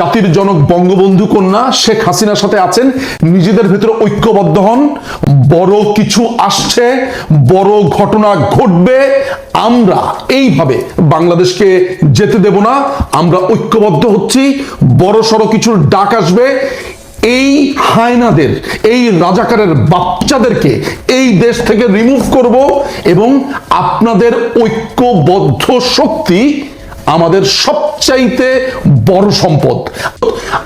জাতির জনক বঙ্গবন্ধু কন্যা শেখ হাসিনার সাথে আছেন, নিজেদের ভেতরে ঐক্যবদ্ধ হন। বড় কিছু আসছে, বড় ঘটনা ঘটবে, আমরা এইভাবে বাংলাদেশকে যেতে দেব না, আমরা ঐক্যবদ্ধ হচ্ছি, বড় সড়ো কিছুর ডাক আসবে। এই হায়নাদের, এই রাজাকারের বাচ্চাদেরকে এই দেশ থেকে রিমুভ করব এবং আপনাদের ঐক্যবদ্ধ শক্তি আমাদের সবচাইতে বড় সম্পদ।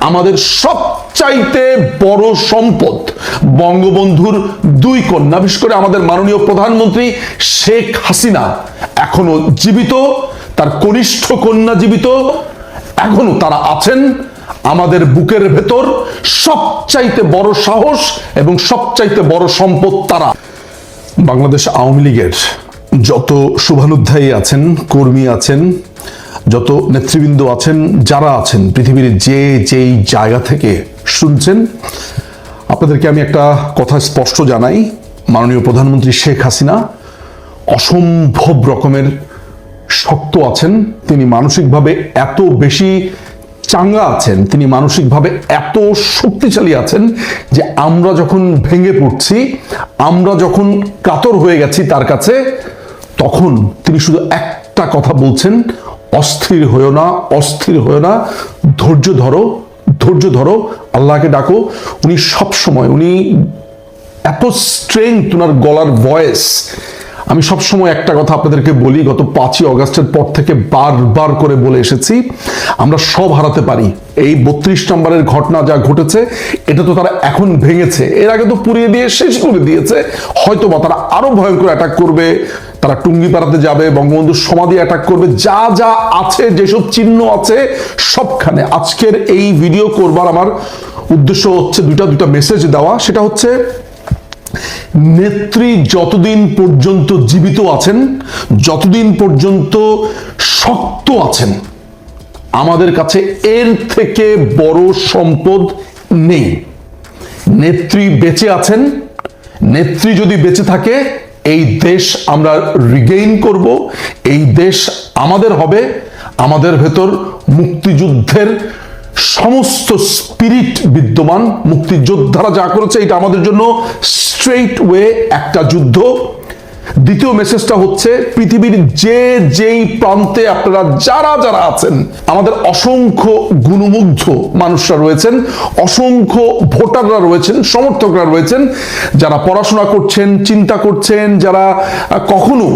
আমাদের সবচাইতে বড় সম্পদ বঙ্গবন্ধুর দুই কন্যা, বিশেষ করে আমাদের মাননীয় প্রধানমন্ত্রী শেখ হাসিনা, এখনও জীবিত, তার কনিষ্ঠ কন্যা জীবিত, এখনও তারা আছেন। আমাদের বুকের ভেতর সবচাইতে বড় সাহস এবং সবচাইতে বড় সম্পদ তারা। বাংলাদেশ আওয়ামী লীগের যত শুভানুধ্যায়ী আছেন, কর্মী আছেন যত নেতৃবৃন্দ আছেন, যারা আছেন, পৃথিবীর যে যেই জায়গা থেকে শুনছেন, আপনাদেরকে আমি একটা কথা স্পষ্ট জানাই। মাননীয় প্রধানমন্ত্রী শেখ হাসিনা অসম্ভব রকমের শক্ত আছেন। তিনি মানসিকভাবে এত বেশি চাঙ্গা আছেন, তিনি মানসিকভাবে এত শক্তিশালী আছেন যে আমরা যখন ভেঙে পড়ছি, আমরা যখন কাতর হয়ে গেছি তার কাছে, তখন তিনি শুধু একটা কথা বলছেন অস্থির হয়েও না, অস্থির হয়েও না। ধৈর্য ধরো ধৈর্য ধরো, আল্লাহকে ডাকো। উনি সব সময় উনি এত স্ট্রেংথ ওনার গলার ভয়েস আমি সবসময় একটা কথা আপনাদেরকে বলি, গত পাঁচই অগাস্টের পর থেকে বারবার করে বলে এসেছি, আমরা সব হারাতে পারি। এই বত্রিশ নম্বরের ঘটনা যা ঘটেছে, এটা তো তারা এখন ভেঙেছে। এর আগে তো পুড়িয়ে দিয়ে শেষ করে দিয়েছে। হয়তো বা তারা আরও ভয়ঙ্কর অ্যাটাক করবে, তারা টুঙ্গি পাড়াতে যাবে বঙ্গবন্ধুর সমাধি অ্যাটাক করবে, যা যা আছে, যেসব চিহ্ন আছে, সবখানে। আজকের এই ভিডিও করবার আমার উদ্দেশ্য হচ্ছে দুইটা দুইটা মেসেজ দেওয়া। সেটা হচ্ছে নেত্রী যতদিন পর্যন্ত জীবিত আছেন, যতদিন পর্যন্ত শক্ত আছেন, আমাদের কাছে এর থেকে বড় সম্পদ নেই। নেত্রী বেঁচে আছেন, নেত্রী যদি বেঁচে থাকে, এই দেশ আমরা রিগেইন করব, এই দেশ আমাদের হবে, আমাদের ভেতর মুক্তিযুদ্ধের সমস্ত স্পিরিট বিদ্যমান, মুক্তিযোদ্ধারা যা করেছে, এটা আমাদের জন্য স্ট্রেইট ওয়ে একটা যুদ্ধ। দ্বিতীয় মেসেজটা হচ্ছে, পৃথিবীর যে যেই প্রান্তে আপনারা যারা যারা আছেন, আমাদের অসংখ্য গুণমুগ্ধ মানুষরা রয়েছেন, অসংখ্য ভোটাররা রয়েছেন, সমর্থকরা রয়েছেন, যারা পড়াশোনা করছেন, চিন্তা করছেন, যারা কখনো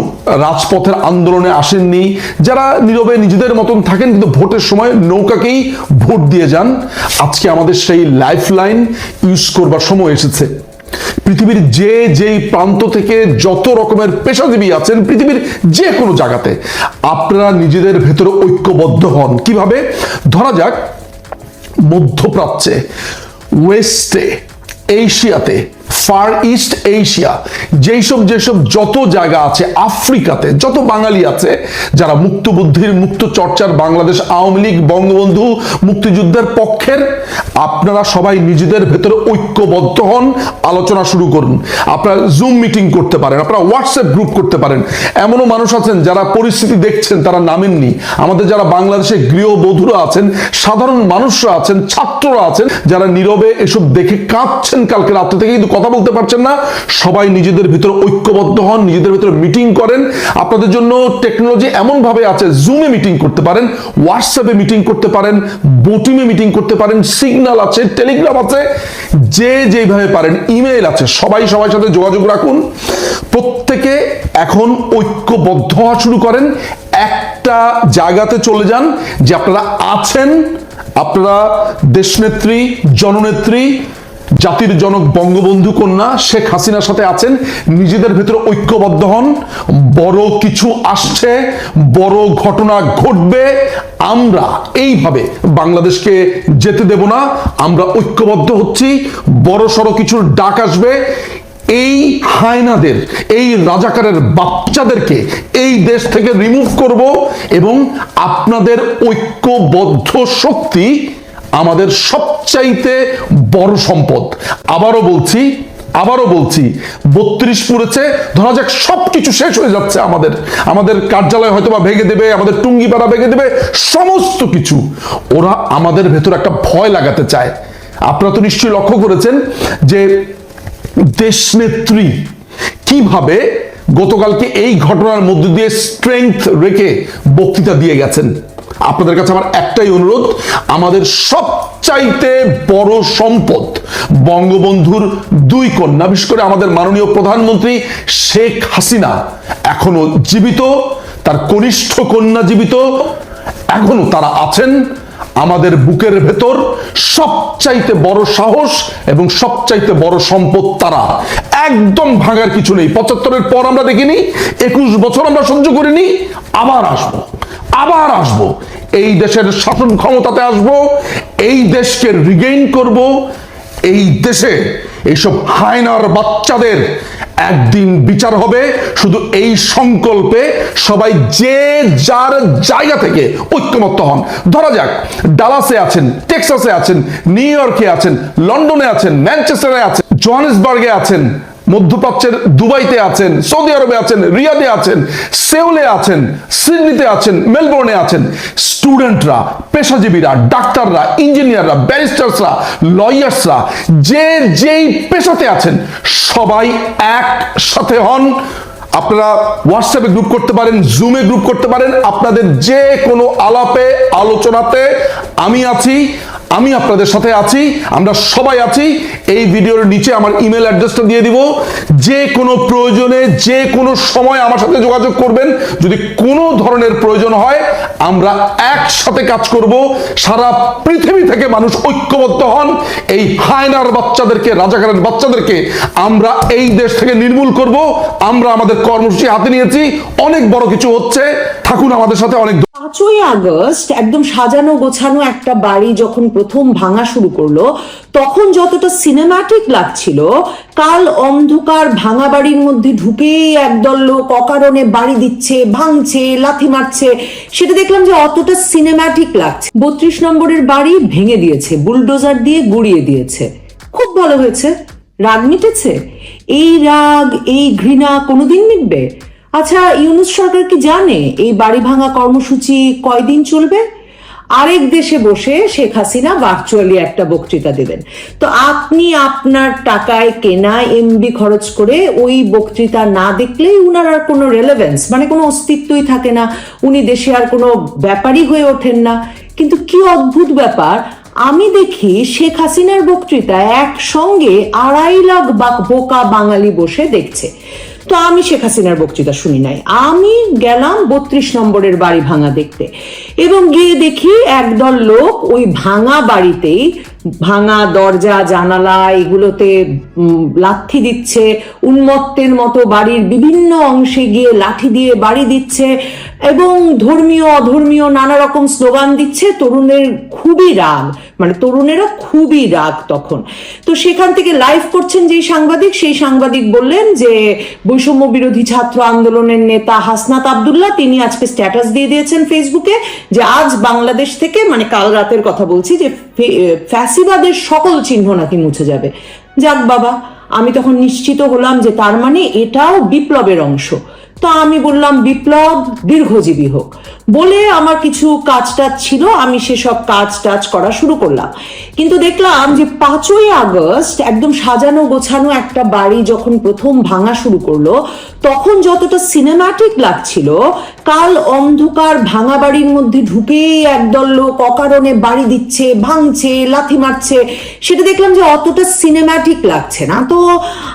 রাজপথের আন্দোলনে আসেননি, যারা নীরবে নিজেদের মতন থাকেন কিন্তু ভোটের সময় নৌকাকেই ভোট দিয়ে যান। আজকে আমাদের সেই লাইফ লাইন ইউজ করবার সময় এসেছে। পৃথিবীর যে যেই প্রান্ত থেকে যত রকমের পেশাজীবী আছেন পৃথিবীর যে কোনো জায়গাতে, আপনারা নিজেদের ভেতরে ঐক্যবদ্ধ হন। কীভাবে? ধরা যাক, মধ্যপ্রাচ্যে, ওয়েস্টে, এশিয়াতে ফার ইস্ট এশিয়া যেই সব যেসব যত জায়গা আছে আফ্রিকাতে, যত বাঙালি আছে, যারা মুক্ত বুদ্ধির মুক্ত চর্চার বাংলাদেশ আওয়ামী লীগ, বঙ্গবন্ধু মুক্তিযুদ্ধের পক্ষের, আপনারা সবাই নিজেদের ভেতরে ঐক্যবদ্ধ হন, আলোচনা শুরু করুন। আপনারা জুম মিটিং করতে পারেন, আপনারা হোয়াটসঅ্যাপ গ্রুপ করতে পারেন। এমনও মানুষ আছেন যারা পরিস্থিতি দেখছেন, তারা নামেননি। আমাদের যারা বাংলাদেশে গৃহবধূরা আছেন, সাধারণ মানুষরা আছেন, ছাত্ররা আছেন, যারা নীরবে এসব দেখে কাঁদছেন কালকে রাত্রে থেকে, কিন্তু কথা বলতে পারছেন না। সবাই নিজেদের ভিতরে ঐক্যবদ্ধ হন, নিজেদের ভিতরে মিটিং করেন। আপনাদের জন্য টেকনোলজি এমন ভাবে আছে জুমে মিটিং করতে পারেন হোয়াটসঅ্যাপে মিটিং করতে পারেন বোটিমে মিটিং করতে পারেন সিগন্যাল আছে টেলিগ্রাম আছে, যে যেভাবে পারেন ইমেল আছে। সবাই সবার সাথে যোগাযোগ রাখুন। প্রত্যেকে এখন ঐক্যবদ্ধ হওয়া শুরু করেন। একটা জায়গাতে চলে যান যে আপনারা আছেন, আপনারা দেশনেত্রী, জননেত্রী জাতির জনক বঙ্গবন্ধু কন্যা শেখ হাসিনার সাথে আছেন, নিজেদের ভেতরে ঐক্যবদ্ধ হন। বড় কিছু আসছে, বড় ঘটনা ঘটবে। আমরা এইভাবে বাংলাদেশকে যেতে দেব না, আমরা ঐক্যবদ্ধ হচ্ছি, বড় সড়ো কিছুর ডাক আসবে। এই হায়নাদের, এই রাজাকারের বাচ্চাদেরকে এই দেশ থেকে রিমুভ করব এবং আপনাদের ঐক্যবদ্ধ শক্তি আমাদের সবচাইতে বড় সম্পদ। আবারও বলছি আবারও বলছি, বত্রিশ পুড়েছে, ধরা যাক সবকিছু শেষ হয়ে যাচ্ছে আমাদের। আমাদের কার্যালয় হয়তো বা ভেঙে দেবে, আমাদের টুঙ্গিপাড়া ভেঙে দেবে, সমস্ত কিছু। ওরা আমাদের ভেতর একটা ভয় লাগাতে চায়। আপনারা তো নিশ্চয়ই লক্ষ্য করেছেন যে দেশনেত্রী কীভাবে গতকালকে এই ঘটনার মধ্যে দিয়ে স্ট্রেংথ রেখে বক্তৃতা দিয়ে গেছেন। আপনাদের কাছে আমার একটাই অনুরোধ, আমাদের সবচাইতে বড় সম্পদ বঙ্গবন্ধুর দুই কন্যা, বিশেষ করে আমাদের মাননীয় প্রধানমন্ত্রী শেখ হাসিনা, এখনও জীবিত, তার কনিষ্ঠ কন্যা জীবিত, এখনও তারা আছেন। আমাদের বুকের ভেতর সবচাইতে বড় সাহস এবং সবচাইতে বড় সম্পদ তারা। একদম ভাঙার কিছু নেই। পঁচাত্তরের পর আমরা দেখিনি, একুশ বছর আমরা সহ্য করিনি, আবার আসব, আবার আসব। এই দেশের শাসন ক্ষমতাতে আসব, এই দেশকে রিগেইন করব, এই দেশে এইসব হায়নার বাচ্চাদের একদিন বিচার হবে। শুধু এই সংকল্পে সবাই যে যার জায়গা থেকে ঐক্যমত্য হন। ধরা যাক, ডালাসে আছেন, টেক্সাসে আছেন, নিউ ইয়র্কে আছেন, লন্ডনে আছেন, ম্যানচেস্টারে আছেন, জোহানেসবার্গে আছেন মধ্যপ্রাচ্যের দুবাইতে আছেন, সৌদি আরবে আছেন, রিয়াদে আছেন, সেউলে আছেন, সিডনিতে আছেন, মেলবোর্নে আছেন। স্টুডেন্টরা, পেশাজীবীরা, ডাক্তাররা, ইঞ্জিনিয়াররা, ব্যারিস্টার্সরা, লয়ার্সরা, যে যেই পেশাতে আছেন, সবাই একসাথে হন। আপনারা হোয়াটসঅ্যাপে গ্রুপ করতে পারেন, জুমে গ্রুপ করতে পারেন। আপনাদের যে কোনো আলাপে, আলোচনাতে আমি আছি। আমি আপনাদের সাথে আছি, আমরা সবাই আছি। এই ভিডিওর নিচে আমার ইমেল অ্যাড্রেসটা দিয়ে দিব। যে কোনো প্রয়োজনে, যে কোনো সময় আমার সাথে যোগাযোগ করবেন। যদি কোনো ধরনের প্রয়োজন হয়, আমরা একসাথে কাজ করব। সারা পৃথিবী থেকে মানুষ ঐক্যবদ্ধ হন। এই হায়নার বাচ্চাদেরকে, রাজাকারের বাচ্চাদেরকে আমরা এই দেশ থেকে নির্মূল করব। আমরা আমাদের কর্মসূচি হাতে নিয়েছি। অনেক বড় কিছু হচ্ছে। থাকুন আমাদের সাথে অনেক পাঁচই আগস্ট একদম সাজানো গোছানো একটা বাড়ি যখন প্রথম ভাঙা শুরু করল, তখন যতটা সিনেম্যাটিক লাগছিল, কাল অন্ধকার ভাঙা বাড়ির মধ্যে ঢুকেই একদল লোক অকারণে বাড়ি দিচ্ছে, ভাঙছে, লাথি মারছে। সেটা দেখলাম যে অতটা সিনেমাটিক লাগছে। বত্রিশ নম্বরের বাড়ি ভেঙে দিয়েছে, বুলডোজার দিয়ে গুড়িয়ে দিয়েছে। খুব ভালো হয়েছে। রাগ মিটেছে? এই রাগ, এই ঘৃণা কোনোদিন মিটবে? আচ্ছা ইউনুস সরকার কি জানে এই বাড়ি ভাঙা কর্মসূচি কয়দিন চলবে? আরেক দেশে বসে শেখ হাসিনা ভার্চুয়ালি একটা বক্তৃতা দেবেন। তো আপনি আপনার টাকায় কেনা এমবি খরচ করে ওই বক্তৃতা না দেখলেই উনার আর কোনো রেলেভেন্স মানে কোনো অস্তিত্বই থাকে না। উনি দেশে আর কোনো ব্যাপারই হয়ে ওঠেন না। কিন্তু কি অদ্ভুত ব্যাপার, আমি দেখি শেখ হাসিনার বক্তৃতা একসঙ্গে আড়াই লাখ বা- বোকা বাঙালি বসে দেখছে। তো আমি শেখ হাসিনার বক্তৃতা শুনি নাই। আমি গেলাম বত্রিশ নম্বরের বাড়ি ভাঙা দেখতে। এবং গিয়ে দেখি একদল লোক ওই ভাঙা বাড়িতেই ভাঙা দরজা, জানালা, এগুলোতে লাঠি দিচ্ছে, উন্মত্তের মতো বাড়ির বিভিন্ন অংশে গিয়ে লাঠি দিয়ে বাড়ি দিচ্ছে। এবং ধর্মীয়, অধর্মীয় নানা রকম স্লোগান দিচ্ছে তরুণের খুবই রাগ। মানে তরুণেরা খুবই রাগ তখন। তো সেখান থেকে লাইভ করছেন যে সাংবাদিক, সেই সাংবাদিক বললেন যে, বৈষম্য বিরোধী ছাত্র আন্দোলনের নেতা হাসনাত আবদুল্লাহ, তিনি আজকে স্ট্যাটাস দিয়ে দিয়েছেন ফেসবুকে যে, আজ বাংলাদেশ থেকে মানে কাল রাতের কথা বলছি যে ফ্যাসিবাদের সকল চিহ্ন নাকি মুছে যাবে। যাক বাবা, আমি তখন নিশ্চিত হলাম যে তার মানে এটাও বিপ্লবের অংশ। তো আমি বললাম, বিপ্লব, দীর্ঘজীবী হোক। বলে আমার কিছু কাজ টাজ ছিল, আমি সেসব কাজ টাজ করা শুরু করলাম। কিন্তু দেখলাম যে পাঁচই আগস্ট একদম সাজানো গোছানো একটা বাড়ি যখন প্রথম ভাঙা শুরু করল তখন যতটা সিনেম্যাটিক লাগছিল, কাল অন্ধকার ভাঙা বাড়ির মধ্যে ঢুকেই একদল লোক অকারণে বাড়ি দিচ্ছে, ভাঙছে, লাথি মারছে। সেটা দেখলাম যে অতটা সিনেম্যাটিক লাগছে না। তো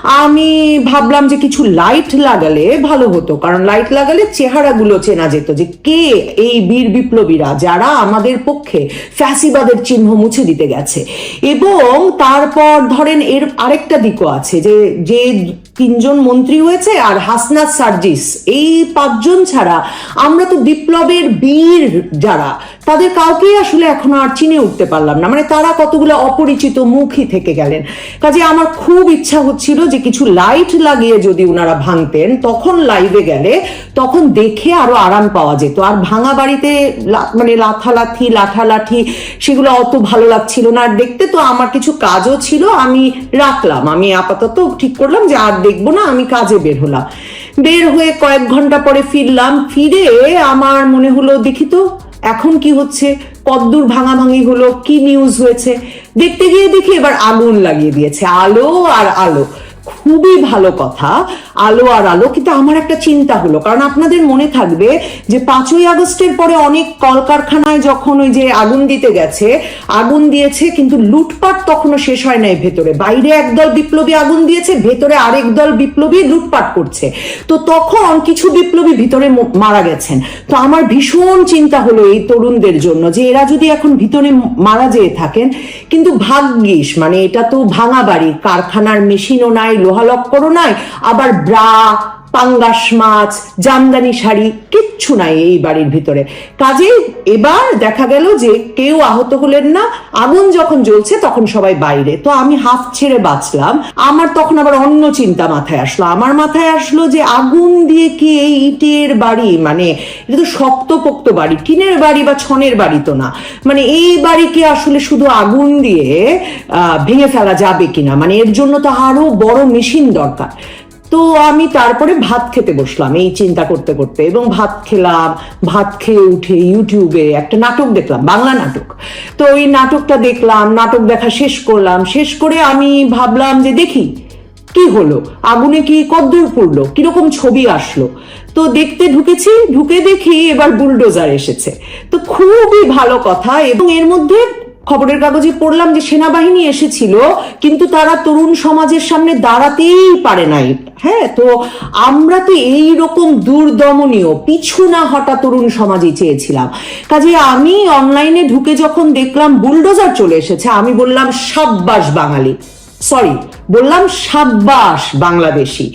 আমি ভাবলাম যে কিছু লাইট লাগালে ভালো হতো। কারণ লাইট লাগালে চেহারাগুলো চেনা যেত যে কে এই বীর বিপ্লবীরা যারা আমাদের পক্ষে ফ্যাসিবাদের চিহ্ন মুছে দিতে গেছে। এবং তারপর ধরেন এর আরেকটা দিকও আছে যে যে তিনজন মন্ত্রী হয়েছে আর হাসনাত সার্জিস। এই পাঁচজন ছাড়া আমরা তো বিপ্লবের বীর যারা, তাদের কাউকেই আসলে এখনও আর চিনে উঠতে পারলাম না। মানে তারা কতগুলো অপরিচিত মুখই থেকে গেলেন। কাজে আমার খুব ইচ্ছা হচ্ছিল যে কিছু লাইট লাগিয়ে যদি ওনারা ভাঙতেন, তখন লাইভে গেলে তখন দেখে আরও আরাম পাওয়া যেত। আর ভাঙা বাড়িতে মানে লাথালাথি, লাঠালাঠি সেগুলো অত ভালো লাগছিল না। আর দেখতে তো আমার কিছু কাজও ছিল, আমি রাখলাম। আমি আপাতত ঠিক করলাম যে আর দেখব না, আমি কাজে বের হলাম। বের হয়ে কয়েক ঘণ্টা পরে ফিরলাম, ফিরে আমার মনে হলো, দেখি তো, এখন কি হচ্ছে? কদ্দূর ভাঙাভাঙি হলো, কি নিউজ হয়েছে? দেখতে গিয়ে দেখি এবার আগুন লাগিয়ে দিয়েছে, আলো আর আলো। খুবই ভালো কথা, আলো আর আলো, কিন্তু আমার একটা চিন্তা হলো। কারণ আপনাদের মনে থাকবে যে পাঁচই আগস্টের পরে অনেক কলকারখানায় যখন ওই যে আগুন দিতে গেছে, আগুন দিয়েছে, কিন্তু লুটপাট তখনও শেষ হয় নাই ভেতরে। বাইরে একদল বিপ্লবী আগুন দিয়েছে, ভেতরে আরেক দল বিপ্লবী লুটপাট করছে। তো তখন কিছু বিপ্লবী ভিতরে মারা গেছেন। তো আমার ভীষণ চিন্তা হলো এই তরুণদের জন্য যে এরা যদি এখন ভিতরে মারা যেয়ে থাকেন, কিন্তু ভাগ্যিস মানে এটা তো ভাঙা বাড়ি, কারখানার মেশিনও নাই লোহালক্করও নাই আবার ব্রা পাঙ্গাস মাছ, জামদানি শাড়ি, কিচ্ছু নাই এই বাড়ির ভিতরে। কাজেই এবার দেখা গেল যে কেউ আহত হলেন না, আগুন যখন জ্বলছে তখন সবাই বাইরে। তো আমি হাফ ছেড়ে বাঁচলাম। আমার তখন আবার অন্য চিন্তা মাথায় আসলো। আমার মাথায় আসলো যে আগুন দিয়ে কি এই ইটের বাড়ি? মানে এটা তো শক্তপোক্ত বাড়ি, টিনের বাড়ি বা ছনের বাড়ি তো না। মানে এই বাড়িকে আসলে শুধু আগুন দিয়ে ভেঙে ফেলা যাবে কিনা? মানে এর জন্য তো আরও বড় মেশিন দরকার। তো আমি তারপরে ভাত খেতে বসলাম, এই চিন্তা করতে করতে। এবং ভাত খেলাম, ভাত খেয়ে উঠে ইউটিউবে একটা নাটক দেখলাম, বাংলা নাটক। তো ওই নাটকটা দেখলাম, নাটক দেখা শেষ করলাম, শেষ করে আমি ভাবলাম যে দেখি, কি হলো? আগুনে কি কদ্দূর পড়ল? কীরকম ছবি আসলো? তো দেখতে ঢুকেছি, ঢুকে দেখি এবার বুলডোজার এসেছে। তো খুবই ভালো কথা এবং এর মধ্যে খবরের কাগজে পড়লাম যে সেনাবাহিনী এসেছিল, কিন্তু তারা তরুণ সমাজের সামনে দাঁড়াতেই পারে নাই। হ্যাঁ তো আমরা তো এই রকম দুর্দমনীয়, পিছু না হটা তরুণ সমাজই চেয়েছিলাম। কাজে আমি অনলাইনে ঢুকে যখন দেখলাম বুলডোজার চলে এসেছে, আমি বললাম, সাব্বাস বাঙালি। সরি বললাম সাব্বাস বাংলাদেশি।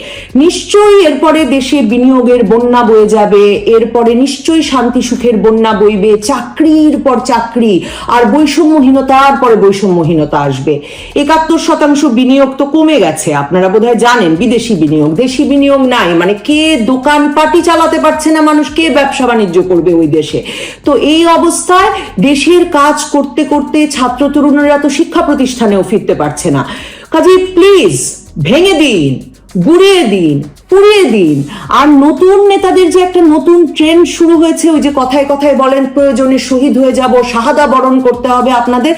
নিশ্চয়ই এরপরে দেশে বিনিয়োগের বন্যা বয়ে যাবে, এরপরে নিশ্চয়ই শান্তি সুখের বন্যা বইবে, চাকরির পর চাকরি, আর বৈষম্যহীনতার পরে বৈষম্যহীনতা আসবে। একাত্তর শতাংশ বিনিয়োগ তো কমে গেছে, আপনারা বোধহয় জানেন, বিদেশি বিনিয়োগ, দেশি বিনিয়োগ নাই মানে কে দোকান পাটি চালাতে পারছে না মানুষ, কে ব্যবসা বাণিজ্য করবে ওই দেশে? তো এই অবস্থায় দেশের কাজ করতে করতে ছাত্র তরুণরা তো শিক্ষা প্রতিষ্ঠানেও ফিরতে পারছে না। কাজে প্লিজ ভেঙে দিন গুড়িয়ে দিন পুড়িয়ে দিন। আর নতুন নেতাদের যে একটা নতুন ট্রেন্ড শুরু হয়েছে, ওই যে কথায় কথায় বলেন, প্রয়োজনে শহীদ হয়ে যাব, শাহাদা বরণ করতে হবে আপনাদের।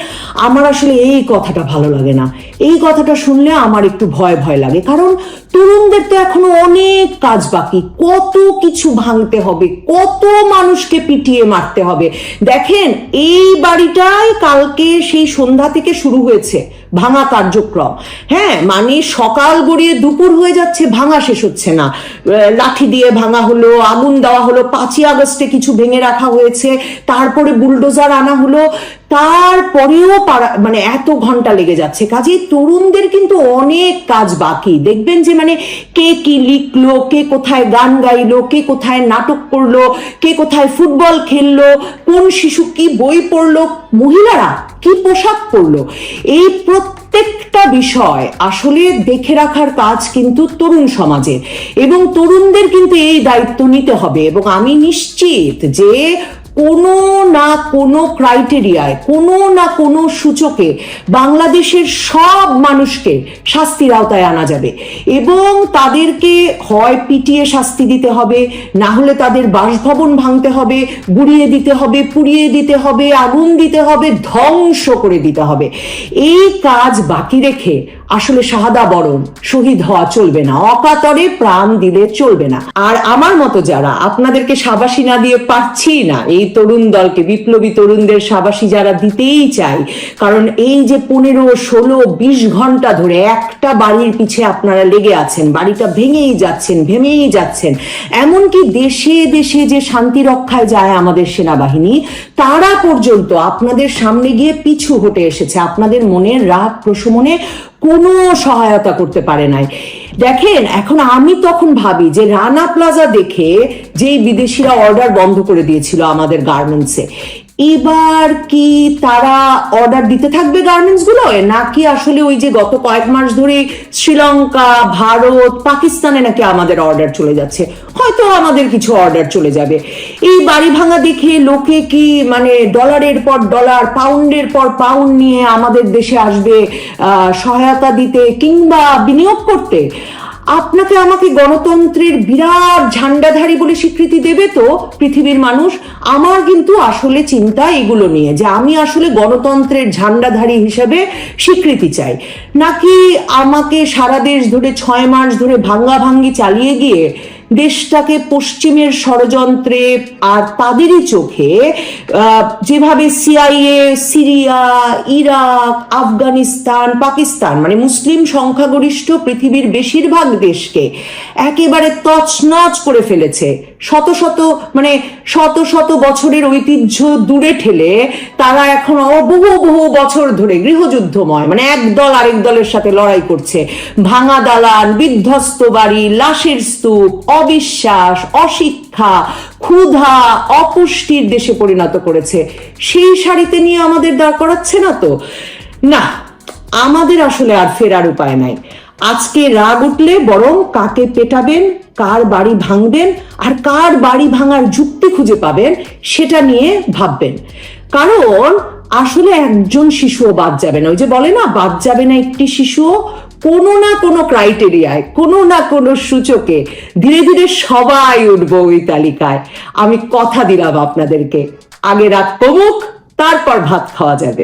আমার আসলে এই কথাটা ভালো লাগে না। এই কথাটা শুনলে আমার একটু ভয় ভয় লাগে। কারণ তরুণদের তো এখনও অনেক কাজ বাকি। কত কিছু ভাঙতে হবে, কত মানুষকে পিটিয়ে মারতে হবে। দেখেন, এই বাড়িটাই কালকে সেই সন্ধ্যা থেকে শুরু হয়েছে, ভাঙা কার্যক্রম। হ্যাঁ মানে সকাল গড়িয়ে দুপুর হয়ে যাচ্ছে, ভাঙা শেষ হচ্ছে। না। লাঠি দিয়ে ভাঙা হলো, আগুন দেওয়া হলো, পাঁচই আগস্টে কিছু ভেঙে রাখা হয়েছে, তারপরে বুলডোজার আনা হলো, তারপরেও পারা- মানে এত ঘণ্টা লেগে যাচ্ছে। কাজেই তরুণদের কিন্তু অনেক কাজ বাকি। দেখবেন যে মানে কে কি লিখলো, কে কোথায় গান গাইলো, কে কোথায় নাটক করল, কে কোথায় ফুটবল খেললো, কোন শিশু কি বই পড়ল, মহিলারা কি পোশাক পরলো? এই প্রত্যেকটা বিষয় আসলে দেখে রাখার কাজ কিন্তু তরুণ সমাজের। এবং তরুণদের কিন্তু এই দায়িত্ব নিতে হবে। এবং আমি নিশ্চিত যে কোনো না কোনো ক্রাইটেরিয়ায় কোনো না কোনো সূচকে বাংলাদেশের সব মানুষকে শাস্তির আওতায় আনা যাবে। এবং তাদেরকে হয় পিটিয়ে শাস্তি দিতে হবে, না হলে তাদের বাসভবন ভাঙতে হবে, গুড়িয়ে দিতে হবে, পুড়িয়ে দিতে হবে, আগুন দিতে হবে, ধ্বংস করে দিতে হবে। এই কাজ বাকি রেখে আসলে শাহাদা বরণ শহীদ হওয়া চলবে না, অকাতরে প্রাণ দিলে চলবে না। আর আমার মতো যারা, আপনাদেরকে সাবাসী না দিয়ে পারছি না, এই তরুণ দলকে, বিপ্লবী তরুণদের সাবাসী যারা দিতেই চাই, কারণ এই যে পনেরো, ষোলো, বিশ ঘণ্টা ধরে একটা বাড়ির পিছে আপনারা লেগে আছেন, বাড়িটা ভেঙেই যাচ্ছেন ভেঙেই যাচ্ছেন, এমনকি দেশে দেশে যে শান্তি রক্ষায় যায় আমাদের সেনাবাহিনী, তারা পর্যন্ত আপনাদের সামনে গিয়ে পিছু হটে এসেছে, আপনাদের মনের রাগ প্রশমনে কোনো সহায়তা করতে পারে নাই। দেখেন, এখন আমি তখন ভাবি যে রানা প্লাজা দেখে যেই বিদেশিরা অর্ডার বন্ধ করে দিয়েছিল আমাদের গার্মেন্টসে এবার কি তারা অর্ডার দিতে থাকবে গার্মেন্টসগুলো নাকি আসলে ওই যে গত কয়েক মাস ধরে শ্রীলঙ্কা, ভারত, পাকিস্তানে নাকি আমাদের অর্ডার চলে যাচ্ছে? হয়তো আমাদের কিছু অর্ডার চলে যাবে। এই বাড়ি ভাঙা দেখে লোকে কি মানে ডলারের পর ডলার পাউন্ডের পর পাউন্ড নিয়ে আমাদের দেশে আসবে সহায়তা দিতে কিংবা বিনিয়োগ করতে? আপনাকে আমাকে গণতন্ত্রের বিরাট ঝান্ডাধারী বলে স্বীকৃতি দেবে তো, পৃথিবীর মানুষ? আমার কিন্তু আসলে চিন্তা এগুলো নিয়ে, যে আমি আসলে গণতন্ত্রের ঝান্ডাধারী হিসেবে স্বীকৃতি চাই। নাকি আমাকে সারা দেশ ধরে ছয় মাস ধরে ভাঙ্গা ভাঙ্গি চালিয়ে গিয়ে দেশটাকে পশ্চিমের ষড়যন্ত্রে আর তাদেরই চোখে যেভাবে CIA, Syria, Iraq, Afghanistan, Pakistan মানে মুসলিম সংখ্যাগরিষ্ঠ পৃথিবীর বেশিরভাগ দেশকে একেবারে তছনছ করে ফেলেছে। শত শত মানে শত শত বছরের ঐতিহ্য দূরে ঠেলে তারা এখন বহু বহু বছর ধরে গৃহযুদ্ধময় মানে এক দল আরেক দলের সাথে লড়াই করছে। ভাঙা দালান, বিধ্বস্ত বাড়ি, লাশের স্তূপ অবিশ্বাস, অশিক্ষা, ক্ষুধা, অপুষ্টির দেশে পরিণত করেছে। সেই শাড়িতে নিয়ে আমাদের দাঁড় করাচ্ছে না তো? না, আমাদের আসলে আর ফেরার উপায় নাই। আজকে রাগ উঠলে বরং কাকে পেটাবেন, কার বাড়ি ভাঙবেন আর কার বাড়ি ভাঙার যুক্তি খুঁজে পাবেন, সেটা নিয়ে ভাববেন। কারণ আসলে একজন শিশুও বাদ যাবে না। ওই যে বলে না, বাদ যাবে না একটি শিশুও কোনো না কোনো ক্রাইটেরিয়ায় কোনো না কোনো সূচকে ধীরে ধীরে সবাই উঠব ওই তালিকায়। আমি কথা দিলাম আপনাদেরকে। আগে রাত কমুক তারপর ভাত খাওয়া যাবে।